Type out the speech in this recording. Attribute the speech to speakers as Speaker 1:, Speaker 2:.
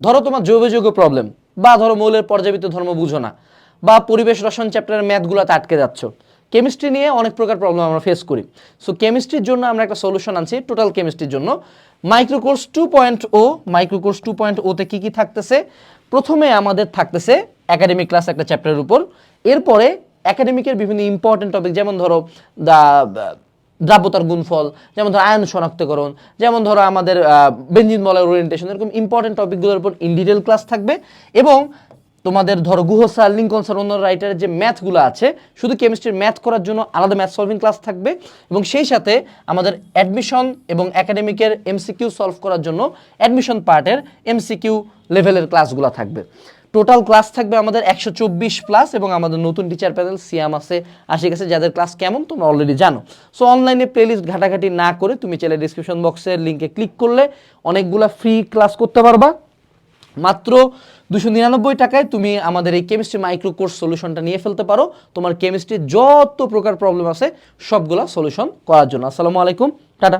Speaker 1: ধরো তোমার জৈবযোগ্য প্রবলেম বা ধরো মৌলের পর্যাবৃত্ত ধর্ম বুঝো না, বা পরিবেশ রসায়ন চ্যাপ্টারের ম্যাথগুলোতে আটকে যাচ্ছ। কেমিস্ট্রি নিয়ে অনেক প্রকার প্রবলেম আমরা ফেস করি। সো কেমিস্ট্রির জন্য আমরা একটা সলিউশন আনছি টোটাল কেমিস্ট্রির জন্য। Microcourse two point o microcourse two point ওতে কী কী থাকতেছে? প্রথমে আমাদের থাকতেছে একাডেমিক ক্লাস একটা চ্যাপ্টারের উপর। এরপরে একাডেমিকের বিভিন্ন ইম্পর্টেন্ট টপিক যেমন ধরো দা দ্রাব্যতার গুণফল, যেমন ধরো আয়ন শনাক্তকরণ, যেমন ধরো আমাদের বেঞ্জিন বলের ওরিয়েন্টেশন এরকম ইম্পর্টেন্ট টপিকগুলোর উপর ইন ডিটেল ক্লাস থাকবে। এবং তোমাদের ধরো গুহ স্যার লিঙ্কন স্যার অন্য রাইটারের যে ম্যাথগুলো আছে, শুধু কেমিস্ট্রির ম্যাথ করার জন্য আলাদা ম্যাথ সলভিং ক্লাস থাকবে। এবং সেই সাথে আমাদের অ্যাডমিশন এবং একাডেমিকের এমসিকিউ সলভ করার জন্য অ্যাডমিশন পার্টের এমসিকিউ লেভেলের ক্লাসগুলো থাকবে। টোটাল ক্লাস থাকবে আমাদের একশো চব্বিশ প্লাস এবং আমাদের নতুন টিচার প্যানেল সিয়াম আছে আসে গেছে যাদের ক্লাস কেমন তোমরা অলরেডি জানো। সো অনলাইনে প্লেলিস্ট ঘাটাঘাটি না করে তুমি চাইলে ডিসক্রিপশন বক্সের লিঙ্কে ক্লিক করলে অনেকগুলা ফ্রি ক্লাস করতে পারবা। মাত্র দুশো নিরানব্বই টাকায় তুমি আমাদের এই কেমিস্ট্রি মাইক্রো কোর্স সলিউশনটা নিয়ে ফেলতে পারো। তোমার কেমিস্ট্রির যত প্রকার প্রবলেম আছে, সবগুলা সলিউশন করার জন্য। আসসালামু আলাইকুম, টাটা।